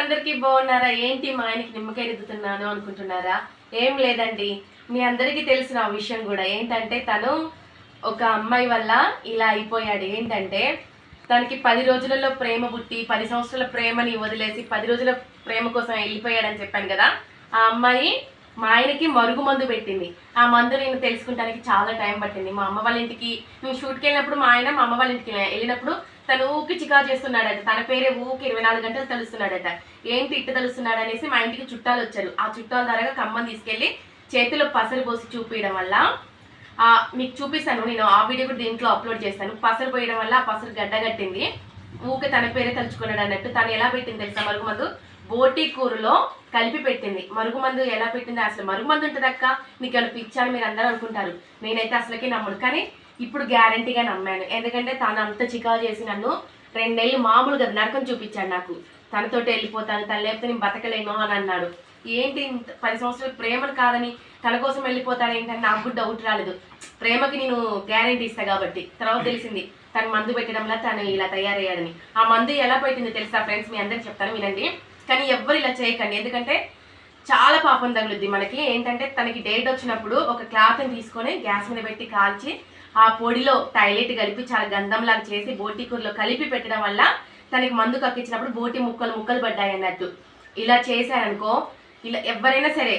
అందరికీ బాగున్నారా? ఏంటి మా ఆయనకి నిమ్మకాయ రుద్దుతున్నాను అనుకుంటున్నారా? ఏం లేదండి. మీ అందరికీ తెలిసిన ఆ విషయం కూడా ఏంటంటే తను ఒక అమ్మాయి వల్ల ఇలా అయిపోయాడు. ఏంటంటే తనకి పది రోజులలో ప్రేమ పుట్టి పది సంవత్సరాల ప్రేమని వదిలేసి పది రోజుల ప్రేమ కోసం వెళ్ళిపోయాడని చెప్పాను కదా. ఆ అమ్మాయి మా ఆయనకి మరుగు మందు పెట్టింది. ఆ మందు నేను తెలుసుకుంటానికి చాలా టైం పట్టింది. మా అమ్మ వాళ్ళ ఇంటికి మేము షూట్కి వెళ్ళినప్పుడు మా ఆయన మా అమ్మ వాళ్ళ ఇంటికి వెళ్ళినప్పుడు తను ఊకి చికా చేస్తున్నాడట. తన పేరే ఊకి ఇరవై నాలుగు గంటలు తలుస్తున్నాడట. ఏంటి ఇట్ట తలుస్తున్నాడు అనేసి మా ఇంటికి చుట్టాలు వచ్చారు. ఆ చుట్టాల ద్వారా కమ్మం తీసుకెళ్ళి చేతిలో పసరు పోసి చూపించడం వల్ల మీకు చూపిస్తాను. నేను ఆ వీడియో కూడా దీంట్లో అప్లోడ్ చేస్తాను. పసరు పోయడం వల్ల ఆ పసరు గడ్డగట్టింది ఊకే తన పేరే తలుచుకున్నాడు అన్నట్టు. తను ఎలా పెట్టింది తెలుసా? మరుగుమందు బోటి కూరలో కలిపి పెట్టింది. మరుగుమందు ఎలా పెట్టింది? అసలు మరుగుమందు ఉంటుంది అక్క నీకు ఏమైనా పిచ్చాను మీరు అందరూ అనుకుంటారు. నేనైతే అసలుకే నమ్మడు కానీ ఇప్పుడు గ్యారంటీగా నమ్మాను. ఎందుకంటే తను అంత చికా చేసి నన్ను రెండేళ్ళు మామూలుగా నరకం చూపించాడు నాకు. తనతోటి వెళ్ళిపోతాను తను లేకపోతే నేను బతకలేను అని అన్నాడు. ఏంటి పది సంవత్సరాలు ప్రేమను కాదని తన కోసం వెళ్ళిపోతాను ఏంటని నాకు కూడా డౌట్ రాలేదు. ప్రేమకి నేను గ్యారంటీ ఇస్తా కాబట్టి. తర్వాత తెలిసింది తను మందు పెట్టడంలో తను ఇలా తయారయ్యాడని. ఆ మందు ఎలా పెట్టిందో తెలుసా ఫ్రెండ్స్ మీ అందరికి చెప్తాను వినండి. కానీ ఎవ్వరు ఇలా చేయకండి. ఎందుకంటే చాలా పాపం తగులుద్ది మనకి. ఏంటంటే తనకి డేట్ వచ్చినప్పుడు ఒక క్లాత్ని తీసుకొని గ్యాస్ మీద పెట్టి కాల్చి ఆ పొడిలో టైలెట్ కలిపి చాలా గంధంలాగా చేసి బోటి కూరలో కలిపి పెట్టడం వల్ల తనకి మందు కక్కించినప్పుడు బోటి ముక్కలు ముక్కలు పడ్డాయి అన్నట్టు. ఇలా చేశారనుకో ఇలా ఎవరైనా సరే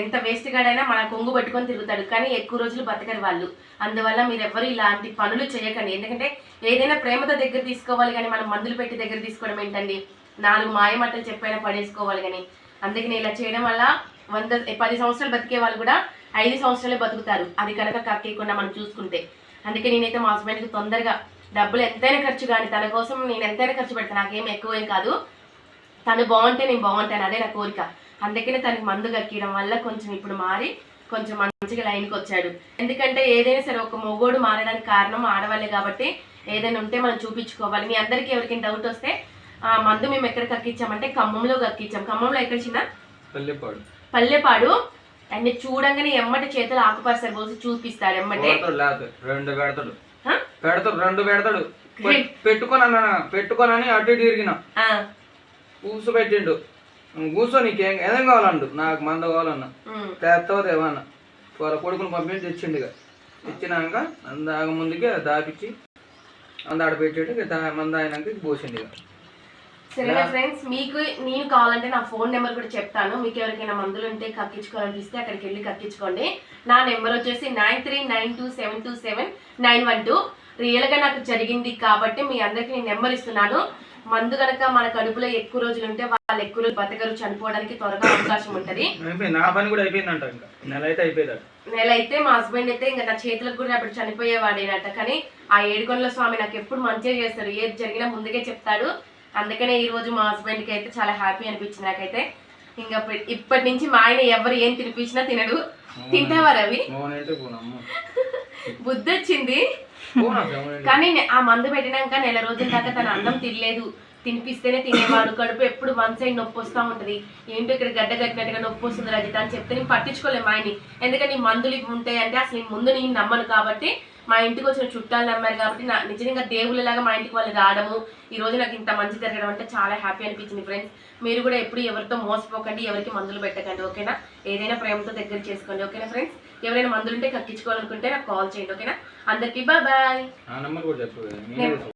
ఎంత వేస్ట్ గాడైనా మన కొంగు పట్టుకొని తిరుగుతాడు. కానీ ఎక్కువ రోజులు బతకరు వాళ్ళు. అందువల్ల మీరు ఎవ్వరు ఇలాంటి పనులు చేయకండి. ఎందుకంటే ఏదైనా ప్రేమతో దగ్గర తీసుకోవాలి కానీ మనం మందులు పెట్టి దగ్గర తీసుకోవడం ఏంటండి? నాలుగు మాయమాటలు చెప్పైనా పడేసుకోవాలి కానీ. అందుకని ఇలా చేయడం వల్ల వంద పది సంవత్సరాలు బతికే వాళ్ళు కూడా ఐదు సంవత్సరాలే బతుకుతారు. అది కనుక కక్కేయకుండా మనం చూసుకుంటే. అందుకే నేనైతే మా హస్బెండ్కి తొందరగా డబ్బులు ఎంతైనా ఖర్చు కానీ తన కోసం నేను ఎంతైనా ఖర్చు పెడతాను నాకేం ఎక్కువ ఏం కాదు. తను బాగుంటే నేను బాగుంటాను అదే నా కోరిక. అందుకనే తనకి మందు కక్కియడం వల్ల కొంచెం ఇప్పుడు మారి కొంచెం మంచిగా లైన్కి వచ్చాడు. ఎందుకంటే ఏదైనా సరే ఒక మొగోడు మారడానికి కారణం ఆడవాళ్ళే కాబట్టి ఏదైనా ఉంటే మనం చూపించుకోవాలి. మీ అందరికీ ఎవరికైనా డౌట్ వస్తే ఆ మందు మేము ఎక్కడ కక్కించామంటే ఖమ్మంలో కక్కించాం ఖమ్మంలో ఎక్కడ చిన్న? పల్లెపాడు. పల్లెపాడు. అన్ని చూడంగానే ఎమ్మటి చేతులు ఆకుపరిసరి పోసి చూపిస్తాడు ఎమ్మటే. రెండు పెడతాడు? పెడతాడు రెండు పెడతాడు. గ్రేట్. పెట్టుకొని అన్న పెట్టుకోనని అటు ఇటు తిరిగిన. కూసు పెట్టిండు కూర్చో నీకేం ఏదేం కావాలండు? నాకు మంద కావాలన్నా. తెస్తావో ఏమన్నా? వాళ్ళ కొడుకుని పంపించి తెచ్చిండు ఇక. ఇచ్చినాక అందాక ముందుకే దాపిచ్చి అంద ఆడ పెట్టాడు మంద అయినాక పోసిండు ఇక. సరేనా ఫ్రెండ్స్ మీకు నేను కావాలంటే నా ఫోన్ నెంబర్ కూడా చెప్తాను. మీకు ఎవరికైనా మందులు ఉంటే కక్కించుకోవాలనిపిస్తే అక్కడికి వెళ్ళి కక్కించుకోండి. నా నెంబర్ వచ్చేసి nine three nine two seven two seven nine one two రియల్గా నాకు జరిగింది కాబట్టి మీ అందరికీ నేను నెంబర్ ఇస్తున్నాను. మందు కనుక మన కడుపులో ఎక్కువ రోజులు ఉంటే వాళ్ళు ఎక్కువ రోజులు బతకరు చనిపోవడానికి త్వరగా అవకాశం ఉంటుంది. అయిపోయింది. నా పని కూడా అయిపోయిందంట ఇంకా. నెల అయితే అయిపోయింది నెల అయితే మా హస్బెండ్ అయితే ఇంకా నా చేతులకు కూడా అప్పుడు చనిపోయేవాడేనట. కానీ ఆ ఏడుకొండల స్వామి నాకు ఎప్పుడు మంచిగా చేస్తాడు. ఏది జరిగినా ముందుగే చెప్తాడు. అందుకనే ఈ రోజు మా హస్బెండ్కి అయితే చాలా హ్యాపీ అనిపించింది నాకైతే. ఇంకా ఇప్పటి- నుంచి మా ఆయన ఎవరు ఏం తినిపించినా తినడు. తింటావా రవి? మోనంటే పోనమ్మ బుద్ధి వచ్చింది కానీ నే- ఆ మందు పెట్టినాక నెల రోజుల దాకా తన అన్నం తినలేదు. తినిపిస్తేనే తినేవాడు. కడుపు ఎప్పుడు వన్ సైడ్ నొప్పి వస్తూ ఉంటుంది. ఏంటో ఇక్కడ గడ్డ కట్టినట్టుగా నొప్పి వస్తుంది రజిత అని చెప్తే నేను పట్టించుకోలేము ఆయన్ని. ఎందుకంటే ఈ మందులు ఇవి ఉంటాయి అంటే అసలు ముందు నేను నమ్మను కాబట్టి మా ఇంటికి వచ్చిన చుట్టాలు నమ్మారు కాబట్టి నా నిజంగా దేవుళ్ళలాగా మా ఇంటికి వాళ్ళు రావడము ఈ రోజు నాకు ఇంత మంచి జరగడం అంటే చాలా హ్యాపీ అనిపించింది ఫ్రెండ్స్ మీరు కూడా ఎప్పుడు ఎవరితో మోసపోకండి ఎవరికి మందులు పెట్టకండి ఓకేనా? ఏదైనా ప్రేమతో దగ్గర చేసుకోండి ఓకేనా ఫ్రెండ్స్ ఎవరైనా మందులు ఉంటే కక్కించుకోవాలనుకుంటే నాకు కాల్ చేయండి ఓకేనా? అందరికీ బాయ్ బాయ్